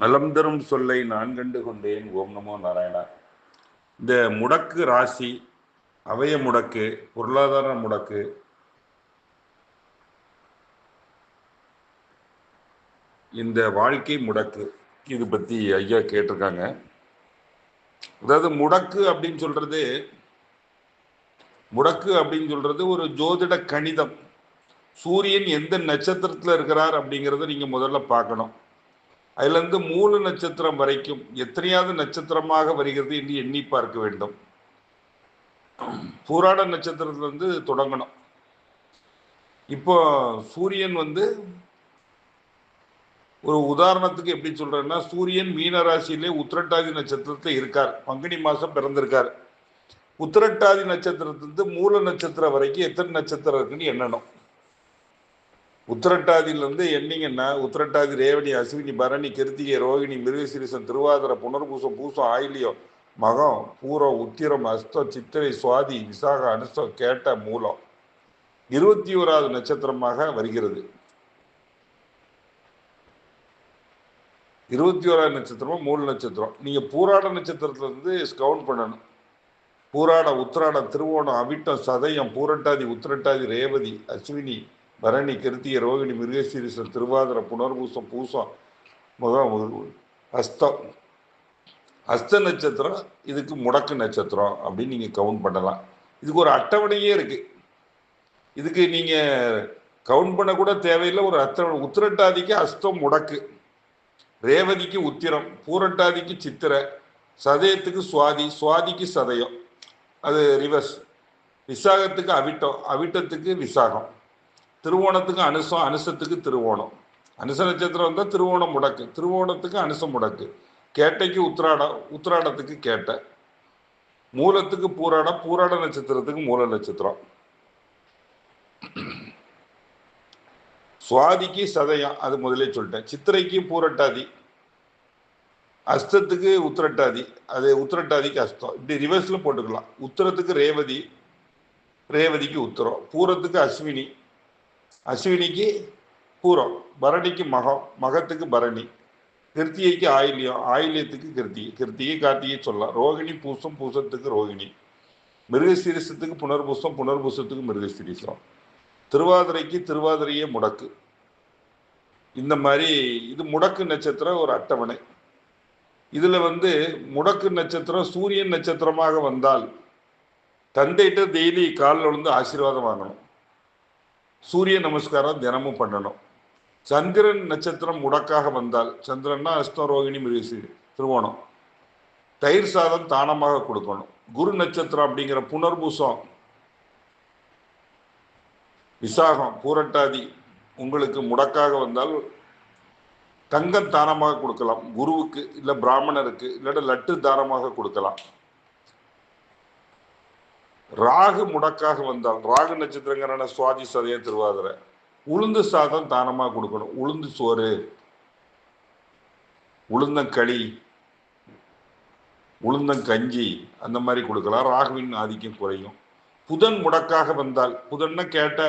நலம் தரும் சொல்லை நான் கண்டு கொண்டேன். ஓம் நமோ நாராயணா. இந்த முடக்கு ராசி அவய முடக்கு பொருளாதார முடக்கு இந்த வாழ்க்கை முடக்கு இது பத்தி ஐயா கேட்டிருக்காங்க. அதாவது முடக்கு அப்படின்னு சொல்றது முடக்கு அப்படின்னு சொல்றது ஒரு ஜோதிட கணிதம். சூரியன் எந்த நட்சத்திரத்துல இருக்கிறார் அப்படிங்கிறத நீங்க முதல்ல பார்க்கணும். அதிலிருந்து மூணு மூல நட்சத்திரம் வரைக்கும் எத்தனையாவது நட்சத்திரமாக வருகிறது என்று எண்ணி பார்க்க வேண்டும். பூராட நட்சத்திரத்திலிருந்து தொடங்கணும். இப்போ சூரியன் வந்து ஒரு உதாரணத்துக்கு எப்படி சொல்றேன்னா சூரியன் மீன ராசியிலே உத்திரட்டாதி நட்சத்திரத்தில் இருக்கார். பங்குனி மாசம் பிறந்திருக்கார். உத்திரட்டாதி நட்சத்திரத்திலிருந்து மூல நட்சத்திரம் வரைக்கும் எத்தனை நட்சத்திரம் இருக்குன்னு எண்ணணும். உத்திரட்டாதியிலிருந்து எண்ணிங்கன்னா உத்திரட்டாதி ரேவணி அஸ்வினி பரணி கிருத்திகை ரோகிணி மிருகசிரீசன் திருவாதிர புனர்பூசம் பூசம் ஆயிலியம் மகம் பூரம் உத்திரம் அஸ்தம் சித்திரை சுவாதி விசாக அனுஷ்டம் கேட்ட மூலம் இருபத்தி ஓராவது நட்சத்திரமாக வருகிறது. இருபத்தி ஓராவது நட்சத்திரமும் மூல நட்சத்திரம். நீங்க பூராட நட்சத்திரத்திலிருந்து கவுண்ட் பண்ணணும். பூராட உத்திராட திருவோணம் அவிட்டம் சதயம் பூரட்டாதி உத்திரட்டாதி ரேவதி அஸ்வினி பரணி கிருத்திய ரோகிணி மிருகசீரிசம் திருவாதிர புனர்பூசம் பூசம் முகம் அஸ்தம். அஸ்த நட்சத்திரம் இதுக்கு முடக்கு நட்சத்திரம் அப்படின்னு நீங்கள் கவுண்ட் பண்ணலாம். இதுக்கு ஒரு அட்டவணையே இருக்கு. இதுக்கு நீங்கள் கவுண்ட் பண்ண கூட தேவையில்லை. ஒரு அத்தனை உத்திரட்டாதிக்கு அஸ்தம் முடக்கு. ரேவதிக்கு உத்திரம் பூரட்டாதிக்கு சித்திரை சதயத்துக்கு சுவாதி சுவாதிக்கு சதயம். அது ரிவர்ஸ் விசாகத்துக்கு அவிட்டம் அவிட்டத்துக்கு விசாகம். திருவோணத்துக்கு அனுசம் அனுசத்துக்கு திருவோணம். அனுச நட்சத்திரம் வந்தால் திருவோணம் முடக்கு. திருவோணத்துக்கு அனுசம் முடக்கு. கேட்டைக்கு உத்திராடம் உத்திராடத்துக்கு கேட்ட. மூலத்துக்கு பூராடம் பூராட நட்சத்திரத்துக்கு மூல நட்சத்திரம். சுவாதிக்கு சதயம் அது முதலே சொல்லிட்டேன். சித்திரைக்கு பூரட்டாதி. அஸ்தத்துக்கு உத்திரட்டாதி. அது உத்திரட்டாதிக்கு அஸ்தம் இப்படி ரிவர்ஸில் போட்டுக்கலாம். உத்தரத்துக்கு ரேவதி ரேவதிக்கு உத்தரம். பூரத்துக்கு அஸ்வினி. அஸ்வினிக்கு பூரம் பரணிக்கு மகம் மகத்துக்கு பரணி. கிருத்திகைக்கு ஆயில்யம் ஆயில்யத்துக்கு கிருத்திகை கிருத்திகை கார்த்திகை சொல்லலாம். ரோகிணி பூசம் பூசத்துக்கு ரோகிணி. மிருகசீரிசத்துக்கு புனர்பூசம் புனர்பூசத்துக்கு மிருகசீரிசம். திருவாதிரைக்கு திருவாதிரையே முடக்கு. இந்த மாதிரி இது முடக்கு நட்சத்திரம் ஒரு அட்டவணை. இதில் வந்து முடக்கு நட்சத்திரம் சூரியன் நட்சத்திரமாக வந்தால் தந்தைகிட்ட டெய்லி காலில் விழுந்து ஆசீர்வாதம் வாங்கணும். சூரிய நமஸ்காரம் தினமும் பண்ணணும். சந்திரன் நட்சத்திரம் முடக்காக வந்தால் சந்திரன்னா அஸ்தம் ரோகிணி மிருசி திருவோணம். தயிர் சாதம் தானமாக கொடுக்கணும். குரு நட்சத்திரம் அப்படிங்கிற புனர்பூசம். விசாகம் பூரட்டாதி உங்களுக்கு முடக்காக வந்தால் தங்கம் தானமாக கொடுக்கலாம். குருவுக்கு இல்லை பிராமணருக்கு இல்லாட்ட லட்டு தானமாக கொடுக்கலாம். ராகு முடக்காக வந்தால் ராகு நட்சத்திரங்கிறான சுவாதி சதயம் திருவாதிரை. உளுந்து சாதம் தானமாக கொடுக்கணும்? உளுந்து சோறு. உளுந்தங்களி உளுந்தங்கஞ்சி அந்த மாதிரி கொடுக்கலாம். ராகுவின் ஆதிக்கம் குறையும். புதன் முடக்காக வந்தால் புதன்னா கேட்ட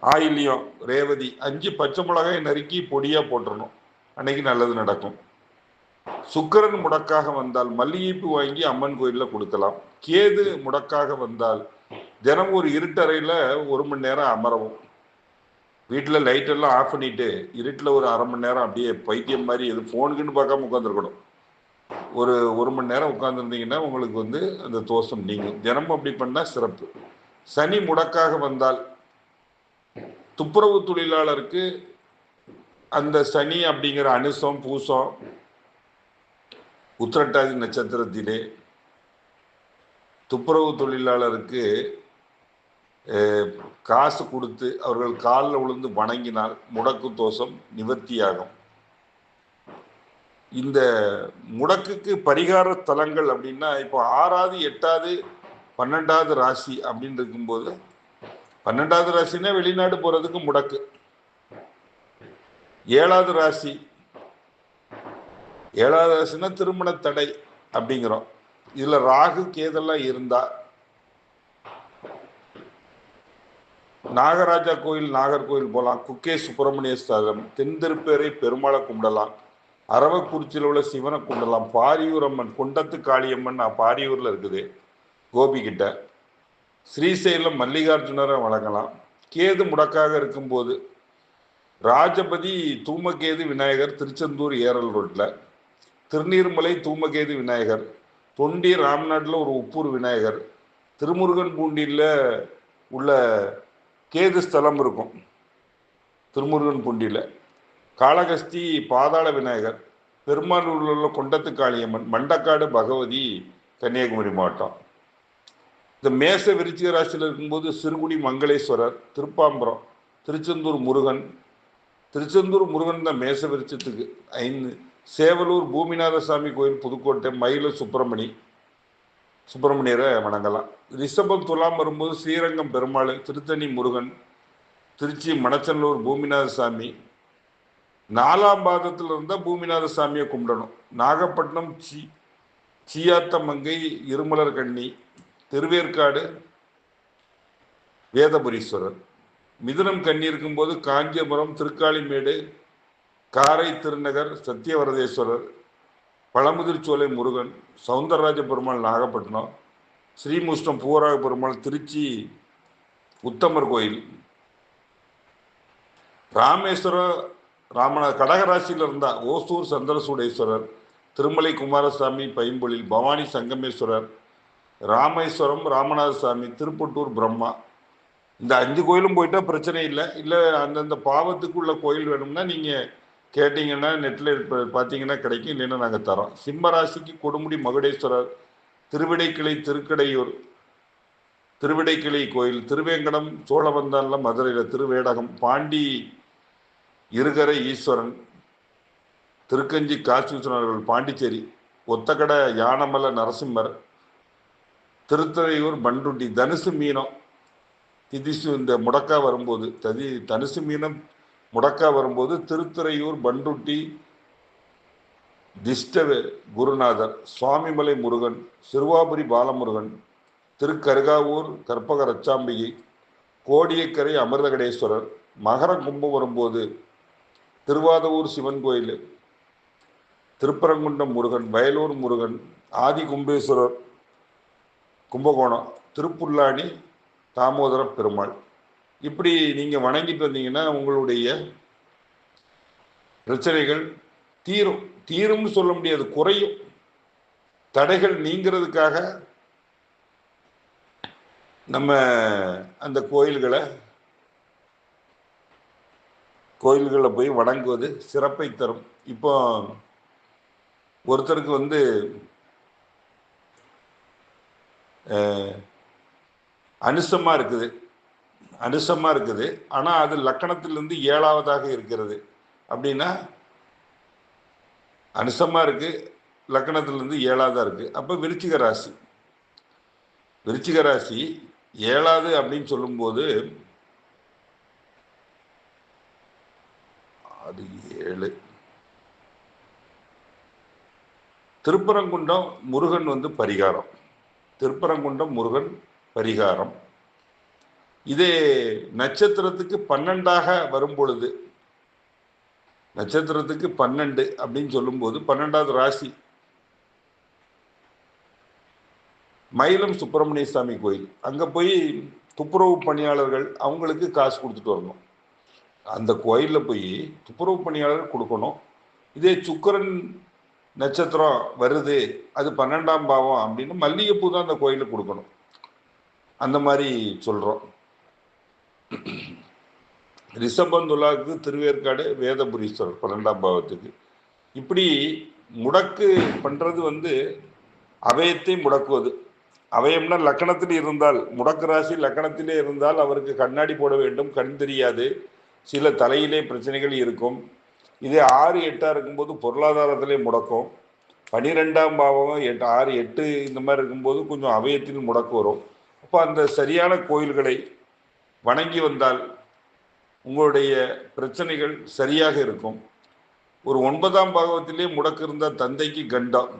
ஆயிலியம் ரேவதி அஞ்சு பச்சை மிளகாய் நறுக்கி பொடியாக போட்டுடணும் அன்னைக்கு நல்லது நடக்கும். சுக்கரன் முடக்காக வந்தால் மல்லிகைப்பூ வாங்கி அம்மன் கோயிலில் கொடுக்கலாம். கேது முடக்காக வந்தால் தினம் ஒரு இருட்டறையில் ஒரு மணி நேரம் அமரவும். வீட்டில் லைட்டெல்லாம் ஆஃப் பண்ணிட்டு இருட்டில் ஒரு அரை மணி நேரம் அப்படியே பைத்தியம் மாதிரி எது ஃபோனுக்குன்னு பார்க்காம உட்காந்துருக்கணும் ஒரு ஒரு மணி நேரம் உட்காந்துருந்தீங்கன்னா உங்களுக்கு வந்து அந்த தோஷம் நீங்கும். தினமும் அப்படி பண்ணால் சிறப்பு. சனி முடக்காக வந்தால் துப்புரவு தொழிலாளருக்கு அந்த சனி அப்படிங்கிற அனுசம் பூசம் உத்திரட்டாதி நட்சத்திரத்திலே துப்புரவு தொழிலாளருக்கு காசு கொடுத்து அவர்கள் காலில் விழுந்து வணங்கினால் முடக்கு தோஷம் நிவர்த்தியாகும். இந்த முடக்குக்கு பரிகார தலங்கள் அப்படின்னா இப்போ ஆறாவது எட்டாவது பன்னெண்டாவது ராசி அப்படின்னு இருக்கும்போது பன்னெண்டாவது ராசினா வெளிநாடு போகிறதுக்கு முடக்கு. ஏழாவது ராசி ஏழாவது ராசினா திருமண தடை அப்படிங்கிறோம். இதுல ராகு கேதெல்லாம் இருந்தா நாகராஜா கோயில் நாகர்கோயில் போகலாம் குக்கே சுப்பிரமணிய ஸ்தலம் தென்திருப்பேரை பெருமாளை கும்பிடலாம். அரவக்குறிச்சியில் உள்ள சிவனை கும்பிடலாம். பாரியூர் அம்மன் குண்டத்து காளியம்மன் பாரியூர்ல இருக்குது கோபி கிட்ட. ஸ்ரீசைலம் மல்லிகார்ஜுனரை வழங்கலாம் கேது முடக்காக இருக்கும்போது ராஜபதி தூமகேது விநாயகர் திருச்செந்தூர் ஏரல் ரோட்டில் திருநீர்மலை தூமகேது விநாயகர் தொண்டி ராம்நாட்டில் ஒரு உப்பூர் விநாயகர் திருமுருகன் பூண்டியில் உள்ள கேது ஸ்தலம் இருக்கும் திருமுருகன் பூண்டியில். காளகஸ்தி பாதாள விநாயகர் பெருமாளூரில் உள்ள கொண்டத்து காளியம்மன் மண்டக்காடு பகவதி கன்னியாகுமரி மாவட்டம். இந்த மேச விருச்சிக ராசியில் இருக்கும்போது சிறுகுடி மங்களேஸ்வரர் திருப்பாம்பரம் திருச்செந்தூர் முருகன் திருச்செந்தூர் முருகன் தான் மேச விருச்சத்துக்கு ஐந்து சேவலூர் பூமிநாத சாமி கோயில் புதுக்கோட்டை மயில சுப்பிரமணி சுப்பிரமணியரை வணங்கலாம். ரிஷபம் துலாம் வரும்போது ஸ்ரீரங்கம் பெருமாள் திருத்தணி முருகன் திருச்சி மணச்சநல்லூர் பூமிநாத சாமி நாலாம் பாதத்தில் இருந்தால் பூமிநாத சாமியை கும்பிடணும். நாகப்பட்டினம் சி சீயாத்தமங்கை இருமலர் கண்ணி திருவேற்காடு வேதபுரீஸ்வரர். மிதுனம் கண்ணி இருக்கும்போது காஞ்சிபுரம் திருக்காளிமேடு காரை திருநகர் சத்தியவரதேஸ்வரர் பழமுதிர்ச்சோலை முருகன் சவுந்தரராஜ பெருமாள் நாகப்பட்டினம் ஸ்ரீமுஷ்ணம் பூவராக பெருமாள் திருச்சி உத்தமர் கோயில். ராமேஸ்வரம் ராமநா கடகராசியில் இருந்தால் ஓசூர் சந்திரசூடேஸ்வரர் திருமலை குமாரசாமி பைம்பொழில் பவானி சங்கமேஸ்வரர் ராமேஸ்வரம் ராமநாத சாமி திருப்பட்டூர் பிரம்மா. இந்த அஞ்சு கோயிலும் போயிட்டா பிரச்சனை இல்லை. இல்லை அந்தந்த பாவத்துக்குள்ள கோயில் வேணும்னா நீங்கள் கேட்டிங்கன்னா நெட்டில் பார்த்தீங்கன்னா கிடைக்கும் இல்லைன்னா நாங்கள் தரோம். சிம்ம ராசிக்கு கொடுமுடி மகுடேஸ்வரர் திருவிடைக்கிளை திருக்கடையூர் திருவிடைக்கிளை கோயில் திருவேங்கடம் சோழவந்தான்ல மதுரையில் திருவேடகம் பாண்டி இருகரை ஈஸ்வரன் திருக்கஞ்சி காசீஸ்வரர்கள் பாண்டிச்சேரி ஒத்தக்கடை யானமல நரசிம்மர் திருத்துறையூர் பண்டுட்டி தனுசு மீனம் திதிசு இந்த முடக்கா வரும்போது ததி தனுசு மீனம் முடக்கா வரும்போது திருத்துறையூர் பண்டுட்டி திஷ்ட குருநாதர் சுவாமிமலை முருகன் சிறுவாபுரி பாலமுருகன் திருக்கருகாவூர் கற்பக ரச்சாம்பிகை கோடியக்கரை அமிர்தகடேஸ்வரர் மகர கும்பம் வரும்போது திருவாதவூர் சிவன் கோயில் திருப்பரங்குன்றம் முருகன் வயலூர் முருகன் ஆதி கும்பேஸ்வரர் கும்பகோணம் திருப்புல்லாணி தாமோதர பெருமாள். இப்படி நீங்கள் வணங்கிட்டு வந்தீங்கன்னா உங்களுடைய பிரச்சனைகள் தீரும். தீரும்னு சொல்ல முடியாது குறையும். தடைகள் நீங்கிறதுக்காக நம்ம அந்த கோயில்களை கோயில்களில் போய் வணங்குவது சிறப்பை தரும். இப்போ ஒருத்தருக்கு வந்து அனுசமாக இருக்குது. அனுசமாக இருக்குது. ஆனால் அது லக்கணத்திலிருந்து ஏழாவதாக இருக்கிறது. அப்படின்னா அனுசமாக இருக்குது லக்கணத்திலிருந்து ஏழாவதாக இருக்குது அப்போ விருச்சிக ராசி. விருச்சிக ராசி ஏழாவது அப்படின்னு சொல்லும்போது அது ஏழு. திருப்பரங்குன்றம் முருகன் வந்து பரிகாரம். திருப்பரங்குன்றம் முருகன் பரிகாரம். இதே நட்சத்திரத்துக்கு பன்னெண்டாக வரும் பொழுது நட்சத்திரத்துக்கு பன்னெண்டு அப்படின்னு சொல்லும்போது பன்னெண்டாவது ராசி. மயிலம் சுப்பிரமணிய சாமி கோயில். அங்கே போய் துப்புரவு பணியாளர்கள் அவங்களுக்கு காசு கொடுத்துட்டு வரணும். அந்த கோயிலில் போய் துப்புரவு பணியாளர் கொடுக்கணும். இதே சுக்கரன் நட்சத்திரம் வருது அது பன்னெண்டாம் பாவம் அப்படின்னு மல்லிகைப்பூ தான் அந்த கோயிலுக்கு கொடுக்கணும். அந்த மாதிரி சொல்கிறோம் ரிஷபந்துலாவுக்கு திருவேற்காடு வேதபுரீஸ்வரர் பன்னெண்டாம் பாவத்துக்கு. இப்படி முடக்கு பண்ணுறது வந்து அவயத்தை முடக்குவது. அவயம்னா லக்கணத்தில் இருந்தால் முடக்கு ராசி லக்கணத்திலே இருந்தால் அவருக்கு கண்ணாடி போட வேண்டும் கண் தெரியாது. சில தலையிலே பிரச்சனைகள் இருக்கும். இதே ஆறு எட்டாக இருக்கும்போது பொருளாதாரத்திலே முடக்கும். பனிரெண்டாம் பாவம் எட்டு ஆறு எட்டு இந்த மாதிரி இருக்கும்போது கொஞ்சம் அவயத்தில் முடக்கு வரும். அப்போ அந்த சரியான கோயில்களை வணங்கி வந்தால் உங்களுடைய பிரச்சனைகள் சரியாக இருக்கும். ஒரு ஒன்பதாம் பாகவத்திலே முடக்கு இருந்தால் தந்தைக்கு கண்டம்.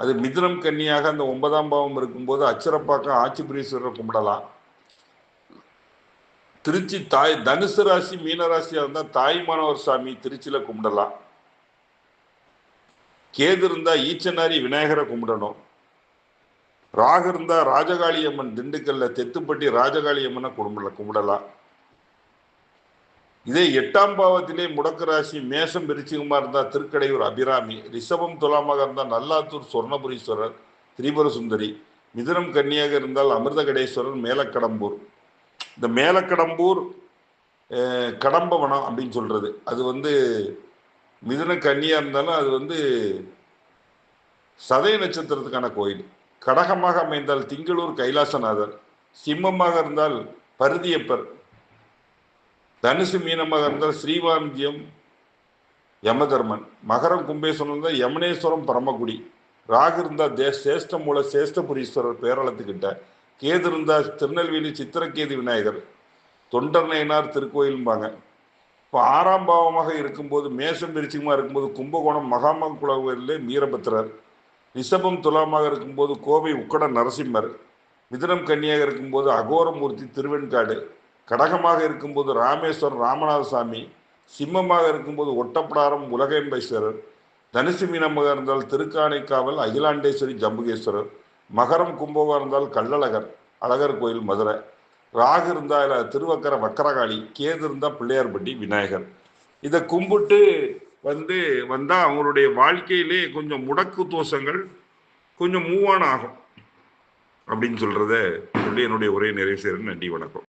அது மிதுனம் கன்னியாக அந்த ஒன்பதாம் பாவம் இருக்கும்போது அச்சரப்பாக்கம் ஆச்சிபுரீஸ்வரர் கும்பிடலாம். திருச்சி தாய் தனுசு ராசி மீன ராசியாக இருந்தால் தாய்மானவர் சாமி திருச்சியில் கும்பிடலாம். கேது இருந்தால் ஈச்சனாரி விநாயகரை கும்பிடணும். ராகு இருந்தா ராஜகாளி அம்மன் திண்டுக்கல்ல தெத்துப்பட்டி ராஜகாளி அம்மனை கும்பிடலாம் இதே எட்டாம் பாவத்திலே முடக்கு ராசி மேஷம் விருச்சிகமா இருந்தா திருக்கடையூர் அபிராமி ரிஷபம் துலாமாக இருந்தால் நல்லாத்தூர் சொர்ணபுரீஸ்வரர் திரிபுர சுந்தரி மிதுனம் கன்னியாக இருந்தால் அமிர்தகடேஸ்வரர் மேலக்கடம்பூர். இந்த மேலக்கடம்பூர் கடம்பவனம் அப்படின்னு சொல்றது. அது வந்து மிதுன கன்னியா இருந்தாலும் அது வந்து சதய நட்சத்திரத்துக்கான கோயில். கடகமாக அமைந்தால் திங்களூர் கைலாசநாதர் சிம்மமாக இருந்தால் பருதியப்பர் தனுசு மீனமாக இருந்தால் ஸ்ரீவாந்தியம் யமதர்மன் மகரம் கும்பேஸ்வரம் இருந்தால் யமனேஸ்வரம் பரமக்குடி ராகு இருந்தால் தே சேஷ்ட மூல சேஷ்டபுரீஸ்வரர் பேரளத்துக்கிட்ட கேது இருந்தால் திருநெல்வேலி சித்திரகேது விநாயகர் தொண்டர் நயனார் திருக்கோயிலும்பாங்க. இப்போ ஆறாம் பாவமாக இருக்கும்போது மேசம் விருச்சிகமாக இருக்கும்போது கும்பகோணம் மகாமக குலவிலே மீரபத்திரர் ரிஷபம் துலாமாக இருக்கும்போது கோவை உக்கட நரசிம்மர் மிதுனம் கன்னியாக இருக்கும்போது அகோரமூர்த்தி திருவெண்காடு கடகமாக இருக்கும்போது ராமேஸ்வரம் ராமநாதசாமி சிம்மமாக இருக்கும்போது ஒட்டப்படாரம் உலகேம்பேஸ்வரர் தனுசு மீனமாக இருந்தால் திருக்கானைக்காவல் அகிலாண்டேஸ்வரி ஜம்புகேஸ்வரர் மகரம் கும்பமாக இருந்தால் கள்ளழகர் அழகர் கோயில் மதுரை ராகு இருந்தால் திருவக்கர வக்கரகாளி கேது இருந்தால் பிள்ளையார்பட்டி விநாயகர். இதை கும்பிட்டு வந்து வந்தால் அவங்களுடைய வாழ்க்கையிலே கொஞ்சம் முடக்கு தோஷங்கள் கொஞ்சம் மூவான ஆகும். அப்படின்னு சொல்றத சொல்லி என்னுடைய உரையை நிறைவு செய்கிறேன் நன்றி வணக்கம்.